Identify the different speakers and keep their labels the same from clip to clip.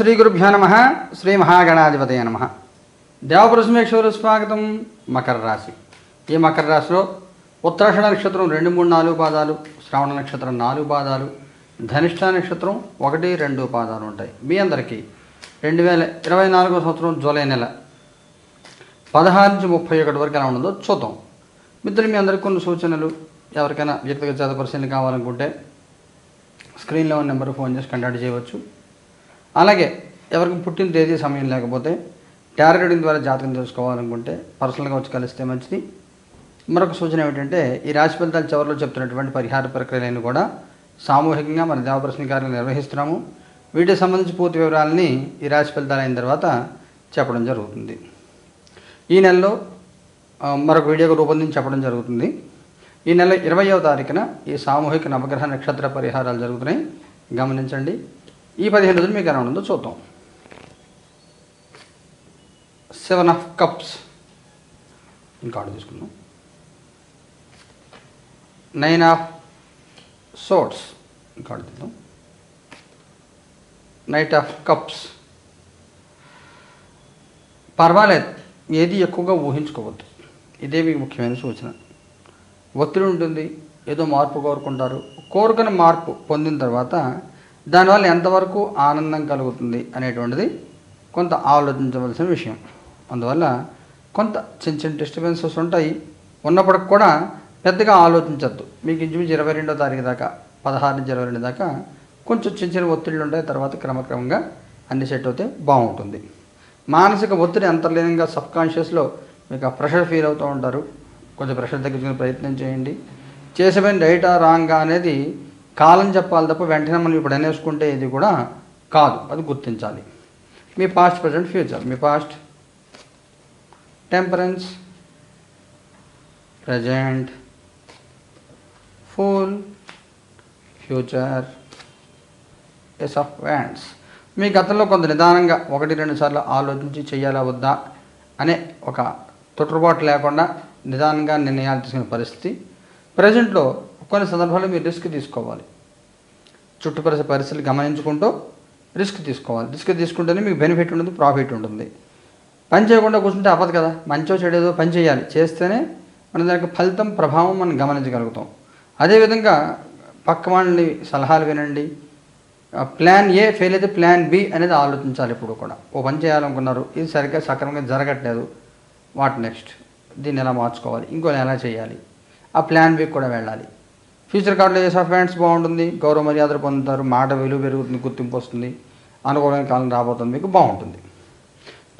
Speaker 1: శ్రీ గురుభ్యో నమ శ్రీ మహాగణాధిపతయ నమ. దేవపురుషమేశ్వరు స్వాగతం మకర రాశి. ఈ మకర రాశిలో ఉత్తరాషణ నక్షత్రం రెండు మూడు నాలుగు పాదాలు శ్రావణ నక్షత్రం నాలుగు పాదాలు ధనిష్ట నక్షత్రం ఒకటి రెండు పాదాలు ఉంటాయి. మీ అందరికీ రెండు వేల ఇరవై నాలుగో సంవత్సరం జూలై నెల పదహారు నుంచి ముప్పై ఒకటి వరకు ఎలా ఉండదో చూద్దాం. మిత్రులు మీ అందరికీ కొన్ని సూచనలు ఎవరికైనా వ్యక్తిగత పరిశీలన కావాలనుకుంటే స్క్రీన్లో ఉన్న నెంబర్ ఫోన్ చేసి కంటాక్ట్ చేయవచ్చు. అలాగే ఎవరికి పుట్టిన తేదీ సమయం లేకపోతే టారో రీడింగ్ ద్వారా జాతకం తెలుసుకోవాలనుకుంటే పర్సనల్గా వచ్చి కలిస్తే మంచిది. మరొక సూచన ఏమిటంటే ఈ రాశి ఫలితాలు చివరిలో చెప్తున్నటువంటి పరిహార ప్రక్రియలను కూడా సామూహికంగా మన దేవప్రశ్న కార్యాలు నిర్వహిస్తున్నాము. వీటికి సంబంధించి పూర్తి వివరాలని ఈ రాశి ఫలితాలు అయిన తర్వాత చెప్పడం జరుగుతుంది. ఈ నెలలో మరొక వీడియోగా రూపొందించి చెప్పడం జరుగుతుంది. ఈ నెల ఇరవయవ తారీఖున ఈ సామూహిక నవగ్రహ నక్షత్ర పరిహారాలు జరుగుతున్నాయి. గమనించండి. ఈ పదిహేను రోజులు మీకు ఎలా ఉందో చూద్దాం. సెవెన్ ఆఫ్ కప్స్ ఇంకా ఆర్డర్ తీసుకుందాం. నైన్ ఆఫ్ సోట్స్ ఇంకా ఆర్డర్ తీద్దాం. నైట్ ఆఫ్ కప్స్ పర్వాలేదు ఏది ఎక్కువగా ఊహించుకోవద్దు. ఇదే మీకు ముఖ్యమైన సూచన. ఒత్తిడి ఉంటుంది ఏదో మార్పు కోరుకుంటారు. కోరుకున్న మార్పు పొందిన తర్వాత దానివల్ల ఎంతవరకు ఆనందం కలుగుతుంది అనేటువంటిది కొంత ఆలోచించవలసిన విషయం. అందువల్ల కొంత చిన్న చిన్న డిస్టర్బెన్సెస్ ఉంటాయి. ఉన్నప్పటికి కూడా పెద్దగా ఆలోచించద్దు. మీకు ఇంచుమించు ఇరవై రెండో తారీఖు దాకా పదహారు నుంచి ఇరవై రెండు దాకా కొంచెం చిన్న చిన్న ఒత్తిళ్ళు ఉంటాయి తర్వాత క్రమక్రమంగా అన్ని సెట్ అవుతే బాగుంటుంది. మానసిక ఒత్తిడి అంతర్లీనంగా సబ్కాన్షియస్లో మీకు ఆ ప్రెషర్ ఫీల్ అవుతూ ఉంటారు. కొంచెం ప్రెషర్ తగ్గించుకునే ప్రయత్నం చేయండి. చేసే పని రైటా రాంగా అనేది కాలం చెప్పాలి తప్ప వెంటనే మనం ఇప్పుడు అనేసుకుంటే ఇది కూడా కాదు. అది గుర్తించాలి. మీ past present future me past temperance present full future ace of wands మీ గతంలో కొంత నిదానంగా ఒకటి రెండు సార్లు ఆలోచించి చేయాలా వద్దా అనే ఒక తొట్టుబాటు లేకుండా నిదానంగా నిర్ణయాలు తీసుకునే పరిస్థితి. ప్రజెంట్లో కొన్ని సందర్భాల్లో మీరు రిస్క్ తీసుకోవాలి. చుట్టుపరిస పరిస్థితులు గమనించుకుంటూ రిస్క్ తీసుకోవాలి. రిస్క్ తీసుకుంటేనే మీకు బెనిఫిట్ ఉంటుంది ప్రాఫిట్ ఉంటుంది. పని చేయకుండా కూర్చుంటే అవ్వదు కదా. మంచో చెడేదో పని చేయాలి. చేస్తేనే మన దానికి ఫలితం ప్రభావం మనం గమనించగలుగుతాం. అదేవిధంగా పక్క వాళ్ళని సలహాలు వినండి. ఆ ప్లాన్ ఏ ఫెయిల్ అయితే ప్లాన్ బి అనేది ఆలోచించాలి ఇప్పుడు కూడా. ఓ పని చేయాలనుకున్నారు ఇది సరిగ్గా సక్రమంగా జరగట్లేదు. What next? దీన్ని ఎలా మార్చుకోవాలి? ఇంకోటి ఎలా చేయాలి? ఆ ప్లాన్ బి కూడా వెళ్ళాలి. ఫ్యూచర్ కార్డులో చేసే ఫ్రెండ్స్ బాగుంటుంది గౌరవ మర్యాదలు పొందుతారు మాట విలువ పెరుగుతుంది గుర్తింపు వస్తుంది అనుకూలమైన కాలం రాబోతుంది మీకు బాగుంటుంది.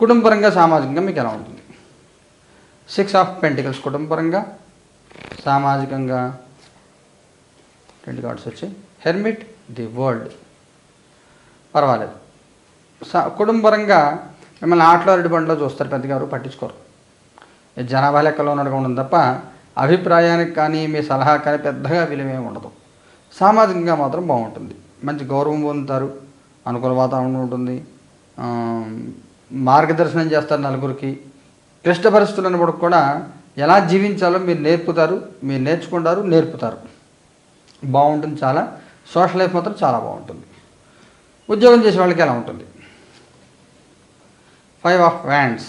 Speaker 1: కుటుంబపరంగా సామాజికంగా మీకు ఎలా ఉంటుంది? సిక్స్ ఆఫ్ పెంటికల్స్ కుటుంబపరంగా సామాజికంగా రెండు కార్డ్స్ వచ్చాయి. హెర్మిట్ ది వరల్డ్ పర్వాలేదు. సా కుటుంబపరంగా మిమ్మల్ని ఆటలో అరటి బండిలో చూస్తారు పెద్దగా పట్టించుకోరు. ఈ జనాభా లెక్కలో ఉండడం తప్ప అభిప్రాయానికి కానీ మీ సలహా కానీ పెద్దగా విలువే ఉండదు. సామాజికంగా మాత్రం బాగుంటుంది. మంచి గౌరవం పొందుతారు. అనుకూల వాతావరణం ఉంటుంది. మార్గదర్శనం చేస్తారు నలుగురికి. క్లిష్ట పరిస్థితులు ఉన్నప్పుడు కూడా ఎలా జీవించాలో మీరు నేర్పుతారు మీరు నేర్చుకుంటారు నేర్పుతారు. బాగుంటుంది చాలా. సోషల్ లైఫ్ మాత్రం చాలా బాగుంటుంది. ఉద్యోగం చేసే వాళ్ళకి ఎలా ఉంటుంది? Five of wands.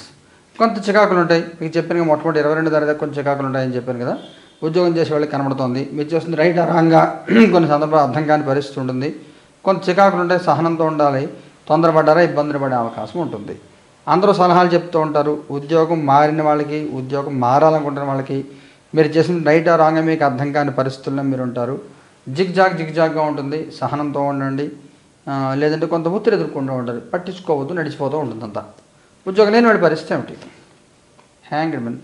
Speaker 1: కొంత చికాకులు ఉంటాయి. మీకు చెప్పాను మొట్టమొదటి ఇరవై రెండు తారీఖు కొంచెం చికాకులు ఉంటాయని చెప్పాను కదా. ఉద్యోగం చేసే వాళ్ళకి కనబడుతుంది. మీరు చేస్తుంది రైట్ రాంగా కొన్ని సందర్భాలు అర్థం కాని పరిస్థితి ఉంటుంది. కొంత చికాకులు ఉంటాయి సహనంతో ఉండాలి. తొందరపడ్డారా ఇబ్బందులు పడే అవకాశం ఉంటుంది. అందరూ సలహాలు చెప్తూ ఉంటారు. ఉద్యోగం మారిన వాళ్ళకి ఉద్యోగం మారాలనుకుంటున్న వాళ్ళకి మీరు చేసిన రైట్ రాంగా మీకు అర్థం కాని పరిస్థితుల్లో మీరు ఉంటారు. జిగ్ జాగ్ జిగ్ జాగ్గా ఉంటుంది. సహనంతో ఉండండి. లేదంటే కొంత ఒత్తిడి ఎదుర్కొంటూ ఉంటారు. పట్టించుకోవద్దు నడిచిపోతూ ఉంటుంది అంతా ఉద్యోగం లేని వాడి పరిస్థితి ఏమిటి? హ్యాంగ్ మెన్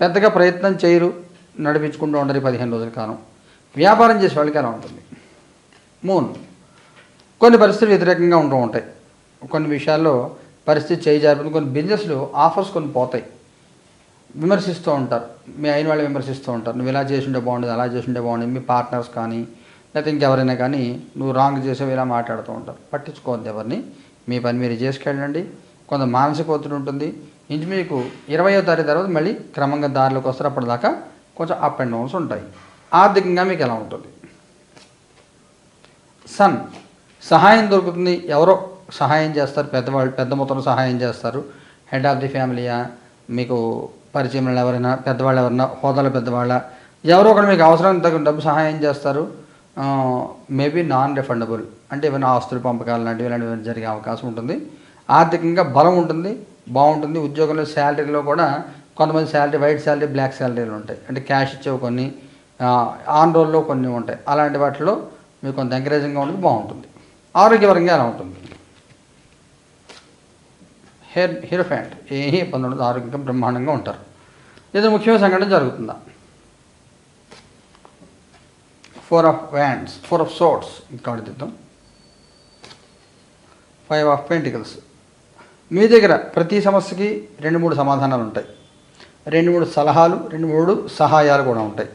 Speaker 1: పెద్దగా ప్రయత్నం చేయరు నడిపించుకుంటూ ఉండరు పదిహేను రోజుల కాలం. వ్యాపారం చేసే వాళ్ళకి ఎలా ఉంటుంది? మూన్ కొన్ని పరిస్థితులు వ్యతిరేకంగా ఉంటూ ఉంటాయి. కొన్ని విషయాల్లో పరిస్థితి చేయి కొన్ని బిజినెస్లు ఆఫర్స్ కొన్ని పోతాయి. విమర్శిస్తూ ఉంటారు. మీ అయిన వాళ్ళు విమర్శిస్తూ ఉంటారు. నువ్వు ఇలా చేసిండే బాగుండేది అలా చేసిండే బాగుండేది మీ పార్ట్నర్స్ కానీ లేకపోతే ఇంకెవరైనా కానీ నువ్వు రాంగ్ చేసేవి ఇలా మాట్లాడుతూ ఉంటారు. పట్టించుకోవద్దు ఎవరిని. మీ పని మీరు చేసుకెళ్ళండి. కొంత మానసిక ఒత్తిడి ఉంటుంది. ఇంచు మీకు ఇరవయో తారీఖు తర్వాత మళ్ళీ క్రమంగా దారిలోకి వస్తారు. అప్పటిదాకా కొంచెం అప్ అండ్ డౌన్స్ ఉంటాయి. ఆర్థికంగా మీకు ఎలా ఉంటుంది? సన్ సహాయం దొరుకుతుంది. ఎవరో సహాయం చేస్తారు. పెద్దవాళ్ళు పెద్ద మొత్తంలో సహాయం చేస్తారు. హెడ్ ఆఫ్ ది ఫ్యామిలీయా మీకు పరిచయం ఎవరైనా పెద్దవాళ్ళు ఎవరైనా హోదాల పెద్దవాళ్ళ ఎవరో ఒకరు మీకు అవసరం తగ్గ డబ్బు సహాయం చేస్తారు. మేబీ నాన్ రిఫండబుల్ అంటే ఏమైనా ఆస్తులు పంపకాలు లాంటివి ఇలాంటివి జరిగే అవకాశం ఉంటుంది. ఆర్థికంగా బలం ఉంటుంది బాగుంటుంది. ఉద్యోగంలో శాలరీలో కూడా కొంతమంది శాలరీ వైట్ శాలరీ బ్లాక్ శాలరీలు ఉంటాయి. అంటే క్యాష్ ఇచ్చేవి కొన్ని ఆన్ రోల్లో కొన్ని ఉంటాయి. అలాంటి వాటిలో మీకు కొంత ఎంకరేజింగ్గా ఉంటుంది బాగుంటుంది. ఆరోగ్యపరంగా ఎలా ఉంటుంది? హెయిర్ హీరో ఫ్యాంట్ ఏ ఇబ్బంది ఉండదు ఆరోగ్యంగా బ్రహ్మాండంగా ఉంటారు. ఇది ముఖ్యమైన సంఘటన జరుగుతుందా? Four of wands four of swords ఇంకా దిద్దాం ఫైవ్ ఆఫ్ పెంటికల్స్ మీ దగ్గర ప్రతి సమస్యకి రెండు మూడు సమాధానాలు ఉంటాయి. రెండు మూడు సలహాలు రెండు మూడు సహాయాలు కూడా ఉంటాయి.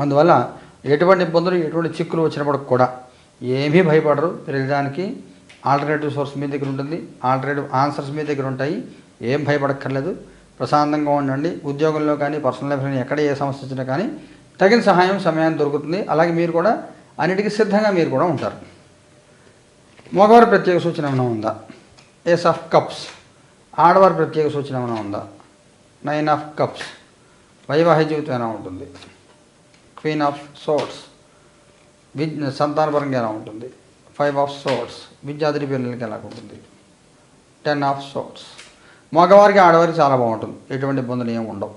Speaker 1: అందువల్ల ఎటువంటి ఇబ్బందులు ఎటువంటి చిక్కులు వచ్చినప్పుడు కూడా ఏమీ భయపడరు. తెలియడానికి ఆల్టర్నేటివ్ సోర్స్ మీ దగ్గర ఉంటుంది. ఆల్టర్నేటివ్ ఆన్సర్స్ మీ దగ్గర ఉంటాయి. ఏం భయపడక్కర్లేదు. ప్రశాంతంగా ఉండండి. ఉద్యోగంలో కానీ పర్సనల్ లైఫ్లో కానీ ఎక్కడ ఏ సమస్య వచ్చినా కానీ తగిన సహాయం సమయాన్ని దొరుకుతుంది. అలాగే మీరు కూడా అన్నిటికీ సిద్ధంగా మీరు కూడా ఉంటారు. మగవారి ప్రత్యేక సూచన ఏమైనా ఉందా? ఏస్ ఆఫ్ కప్స్ ఆడవారి ప్రత్యేక సూచన ఏమైనా ఉందా? నైన్ ఆఫ్ కప్స్ వైవాహిక జీవితం ఎలా ఉంటుంది? క్వీన్ ఆఫ్ సోట్స్ విద్ సంతానపరంగా ఎలా ఉంటుంది? ఫైవ్ ఆఫ్ సోట్స్ విద్యార్థి పిల్లలకి ఎలా ఉంటుంది? టెన్ ఆఫ్ సోట్స్ మగవారికి ఆడవారికి చాలా బాగుంటుంది. ఎటువంటి ఇబ్బందులు ఏమి ఉండవు.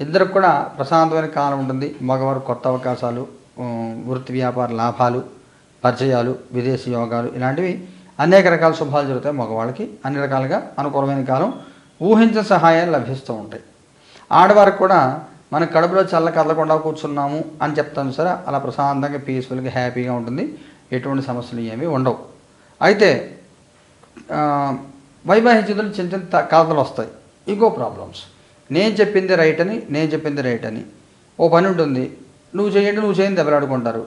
Speaker 1: ఇద్దరికి కూడా ప్రశాంతమైన కాలం ఉంటుంది. మగవారు కొత్త అవకాశాలు వృత్తి వ్యాపార లాభాలు పరిచయాలు విదేశీ యోగాలు ఇలాంటివి అనేక రకాల శుభాలు జరుగుతాయి మగవాళ్ళకి అన్ని రకాలుగా అనుకూలమైన కాలం ఊహించిన సహాయాలు లభిస్తూ ఉంటాయి. ఆడవారికి కూడా మన కడుపులో చల్ల కదలకుండా కూర్చున్నాము అని చెప్తాను సరే అలా ప్రశాంతంగా పీస్ఫుల్గా హ్యాపీగా ఉంటుంది. ఎటువంటి సమస్యలు ఏమీ ఉండవు. అయితే ఆ, వైవాహిక జీవితంలో చిన్న చిన్న కథలు వస్తాయి. ఇంకో ప్రాబ్లమ్స్ నేను చెప్పింది రైట్ అని నేను చెప్పింది రైట్ అని. ఓ పని ఉంటుంది. నువ్వు చేయండి నువ్వు చేయండి దెబ్బలాడుకుంటారు.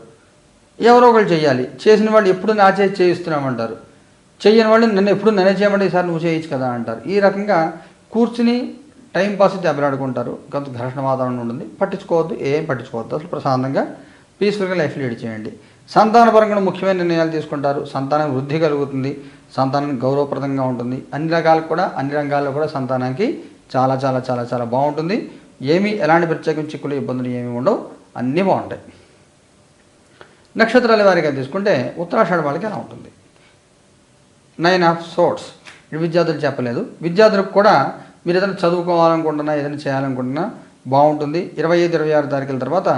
Speaker 1: ఎవరో ఒకరు చేయాలి. చేసిన వాళ్ళు ఎప్పుడు నా చేసి చేయిస్తున్నామంటారు. చేయని వాళ్ళు నన్ను ఎప్పుడు నన్నే చేయమంటే ఈసారి నువ్వు చేయొచ్చు కదా అంటారు. ఈ రకంగా కూర్చుని టైం పాస్ దెబ్బలాడుకుంటారు కొంత ఘర్షణ వాతావరణం ఉంటుంది. పట్టించుకోవద్దు ఏం పట్టించుకోవద్దు. అసలు ప్రశాంతంగా పీస్ఫుల్గా లైఫ్ లీడ్ చేయండి. సంతానపరంగా ముఖ్యమైన నిర్ణయాలు తీసుకుంటారు. సంతానం వృద్ధి కలుగుతుంది. సంతానం గౌరవప్రదంగా ఉంటుంది. అన్ని రకాలు కూడా అన్ని రంగాల్లో కూడా సంతానానికి చాలా చాలా చాలా చాలా బాగుంటుంది. ఏమీ ఎలాంటి ప్రత్యేకమైన చిక్కులు ఇబ్బందులు ఏమీ ఉండవు. అన్నీ బాగుంటాయి. నక్షత్రాల వారిగా తీసుకుంటే ఉత్తరాషాఢ వాళ్ళకి ఎలా ఉంటుంది? నైన్ ఆఫ్ సోర్ట్స్ విద్యార్థులు చెప్పలేదు. విద్యార్థులకు కూడా మీరు ఏదైనా చదువుకోవాలనుకుంటున్నా ఏదైనా చేయాలనుకుంటున్నా బాగుంటుంది. ఇరవై ఐదు ఇరవై ఆరు తారీఖుల తర్వాత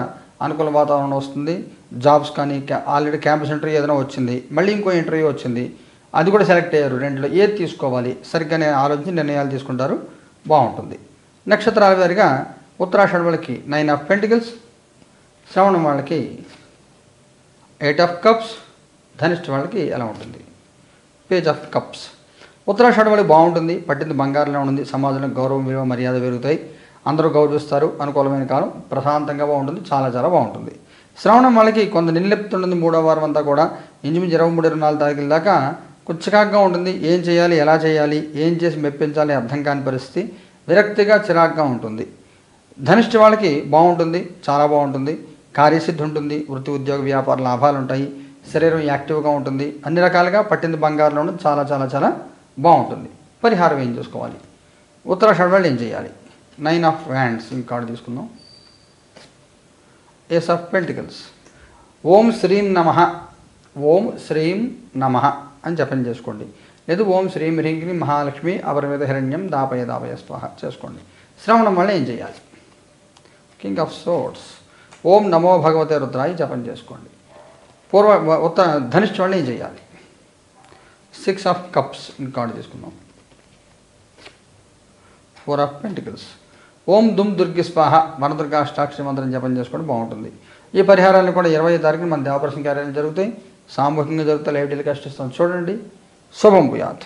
Speaker 1: అనుకూల వాతావరణం వస్తుంది. జాబ్స్ కానీ ఆల్రెడీ క్యాంపస్ ఇంటర్వ్యూ ఏదైనా వచ్చింది. మళ్ళీ ఇంకో ఇంటర్వ్యూ వచ్చింది. అది కూడా సెలెక్ట్ అయ్యారు. రెండులో ఏది తీసుకోవాలి? సరిగ్గా నేను ఆలోచించి నిర్ణయాలు తీసుకుంటారు. బాగుంటుంది. నక్షత్రాల వారిగా ఉత్తరాషాఢ వాళ్ళకి నైన్ ఆఫ్ పెంటికల్స్ శ్రవణం వాళ్ళకి ఎయిట్ ఆఫ్ కప్స్ ధనిష్ట వాళ్ళకి ఎలా ఉంటుంది? పేజ్ ఆఫ్ కప్స్ ఉత్తరాషాఢ వాళ్ళకి బాగుంటుంది పట్టింది బంగారంలో ఉంటుంది సమాజంలో గౌరవం విలువ మర్యాద పెరుగుతాయి. అందరూ గౌరవిస్తారు అనుకూలమైన కాలం ప్రశాంతంగా బాగుంటుంది చాలా చాలా బాగుంటుంది. శ్రవణం వాళ్ళకి కొంత నిర్లిప్తుంటుంది మూడో వారం అంతా కూడా. ఇంచుమించు ఇరవై మూడు ఇరవై నాలుగు తారీఖుల దాకా కొంచెం ఉంటుంది. ఏం చేయాలి ఎలా చేయాలి ఏం చేసి మెప్పించాలి అర్థం కాని పరిస్థితి విరక్తిగా చిరాగ్గా ఉంటుంది. ధనిష్ఠ వాళ్ళకి బాగుంటుంది చాలా బాగుంటుంది. కార్యసిద్ధి ఉంటుంది వృత్తి ఉద్యోగ వ్యాపార లాభాలు ఉంటాయి శరీరం యాక్టివ్గా ఉంటుంది. అన్ని రకాలుగా పట్టింది బంగారులో చాలా చాలా చాలా బాగుంటుంది. పరిహారం ఏం చేసుకోవాలి? ఉత్తరాషాఢ వాళ్ళు ఏం చేయాలి? నైన్ ఆఫ్ హ్యాండ్స్ ఈ కార్డు తీసుకుందాం. ఏస్ ఆఫ్ పెంటికల్స్ ఓం శ్రీం నమ. ఓం శ్రీం నమ అని జపం చేసుకోండి. లేదు ఓం శ్రీం హ్రీం మహాలక్ష్మి అపరిమిత హిరణ్యం దాపయ దాపయ స్వాహ చేసుకోండి. శ్రవణం వల్ల ఏం చేయాలి? కింగ్ ఆఫ్ సోర్ట్స్ ఓం నమో భగవతే రుద్రాయి జపం చేసుకోండి. పూర్వ ఉత్త ధనిష్ఠ వల్ల చేయాలి? సిక్స్ ఆఫ్ కప్స్ కార్డు తీసుకున్నాం ఫోర్ ఆఫ్ పెంటికల్స్ ఓం దుమ్ దుర్గి స్వాహ వనదుర్గా అష్టాక్షరి మంత్రం జపం చేసుకోవడం బాగుంటుంది. ఈ పరిహారాలు కూడా ఇరవై తారీఖున మన దేవప్రసం కార్యాలయం జరుగుతాయి. సామూహికంగా జరుగుతాయి. లైవ్ టెలికాస్ట్ ఇస్తాం చూడండి. శుభం భూయాత్.